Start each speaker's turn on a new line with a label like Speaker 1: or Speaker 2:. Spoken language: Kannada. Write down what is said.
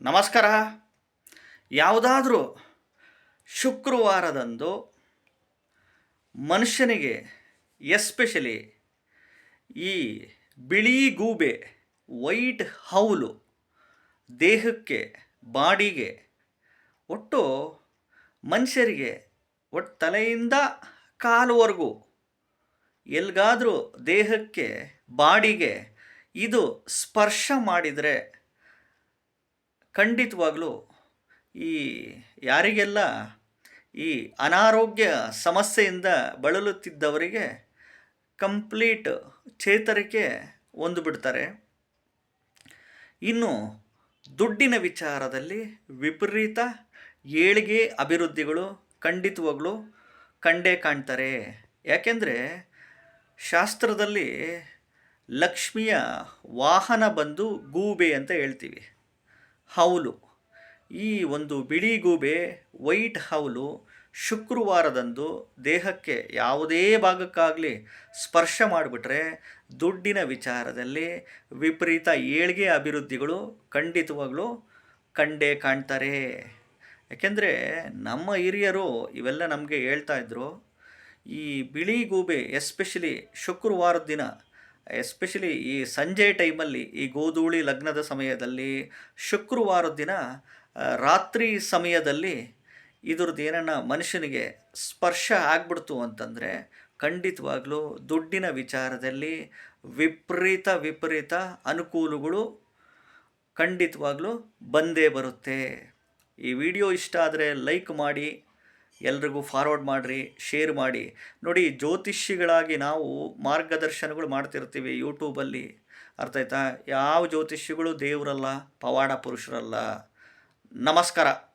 Speaker 1: ನಮಸ್ಕಾರ. ಯಾವುದಾದ್ರೂ ಶುಕ್ರವಾರದಂದು ಮನುಷ್ಯನಿಗೆ ಎಸ್ಪೆಷಲಿ ಈ ಬಿಳಿ ಗೂಬೆ ವೈಟ್ ಹೌಲು ದೇಹಕ್ಕೆ, ಬಾಡಿಗೆ ಒಟ್ಟು ಮನುಷ್ಯರಿಗೆ ಒಟ್ಟು ತಲೆಯಿಂದ ಕಾಲುವರೆಗೂ ಎಲ್ಗಾದರೂ ದೇಹಕ್ಕೆ, ಬಾಡಿಗೆ ಇದು ಸ್ಪರ್ಶ ಮಾಡಿದರೆ ಖಂಡಿತವಾಗ್ಲೂ ಈ ಯಾರಿಗೆಲ್ಲ ಈ ಅನಾರೋಗ್ಯ ಸಮಸ್ಯೆಯಿಂದ ಬಳಲುತ್ತಿದ್ದವರಿಗೆ ಕಂಪ್ಲೀಟ್ ಚೇತರಿಕೆ ಹೊಂದ್ಬಿಡ್ತಾರೆ ಇನ್ನು ದುಡ್ಡಿನ ವಿಚಾರದಲ್ಲಿ ವಿಪರೀತ ಏಳಿಗೆ ಅಭಿವೃದ್ಧಿಗಳು ಖಂಡಿತವಾಗ್ಲೂ ಕಂಡೇ ಕಾಣ್ತಾರೆ. ಯಾಕೆಂದರೆ ಶಾಸ್ತ್ರದಲ್ಲಿ ಲಕ್ಷ್ಮಿಯ ವಾಹನ ಬಂದು ಗೂಬೆ ಅಂತ ಹೇಳ್ತೀವಿ. ಹೌಲು. ಈ ಒಂದು ಬಿಳಿ ಗೂಬೆ ವೈಟ್ ಹೌಲು ಶುಕ್ರವಾರದಂದು ದೇಹಕ್ಕೆ ಯಾವುದೇ ಭಾಗಕ್ಕಾಗಲಿ ಸ್ಪರ್ಶ ಮಾಡಿಬಿಟ್ರೆ ದುಡ್ಡಿನ ವಿಚಾರದಲ್ಲಿ ವಿಪರೀತ ಏಳಿಗೆ ಅಭಿವೃದ್ಧಿಗಳು ಖಂಡಿತವಾಗಲೂ ಕಂಡೇ ಕಾಣ್ತಾರೆ. ಯಾಕೆಂದರೆ ನಮ್ಮ ಹಿರಿಯರು ಇವೆಲ್ಲ ನಮಗೆ ಹೇಳ್ತಾ ಇದ್ದರು ಈ ಬಿಳಿ ಗೂಬೆ ಎಸ್ಪೆಷಲಿ ಶುಕ್ರವಾರದ ದಿನ ಎಸ್ಪೆಷಲಿ ಈ ಸಂಜೆ ಟೈಮಲ್ಲಿ ಈ ಗೋಧೂಳಿ ಲಗ್ನದ ಸಮಯದಲ್ಲಿ ಶುಕ್ರವಾರದ ದಿನ ರಾತ್ರಿ ಸಮಯದಲ್ಲಿ ಇದ್ರದ್ದು ಏನನ್ನ ಮನುಷ್ಯನಿಗೆ ಸ್ಪರ್ಶ ಆಗ್ಬಿಡ್ತು ಅಂತಂದರೆ ಖಂಡಿತವಾಗ್ಲೂ ದುಡ್ಡಿನ ವಿಚಾರದಲ್ಲಿ ವಿಪರೀತ ವಿಪರೀತ ಅನುಕೂಲಗಳು ಖಂಡಿತವಾಗ್ಲೂ ಬಂದೇ ಬರುತ್ತೆ. ಈ ವಿಡಿಯೋ ಇಷ್ಟ ಆದರೆ ಲೈಕ್ ಮಾಡಿ ಎಲ್ರಿಗೂ ಫಾರ್ವರ್ಡ್ ಮಾಡಿರಿ ಶೇರ್ ಮಾಡಿ. ನೋಡಿ ಜ್ಯೋತಿಷಿಗಳಾಗಿ ನಾವು ಮಾರ್ಗದರ್ಶನಗಳು ಮಾಡ್ತಿರ್ತೀವಿ ಯೂಟ್ಯೂಬಲ್ಲಿ ಅರ್ಥ ಆಯ್ತಾ? ಯಾವ ಜ್ಯೋತಿಷಿಗಳು ದೇವರಲ್ಲ, ಪವಾಡ ಪುರುಷರಲ್ಲ. ನಮಸ್ಕಾರ.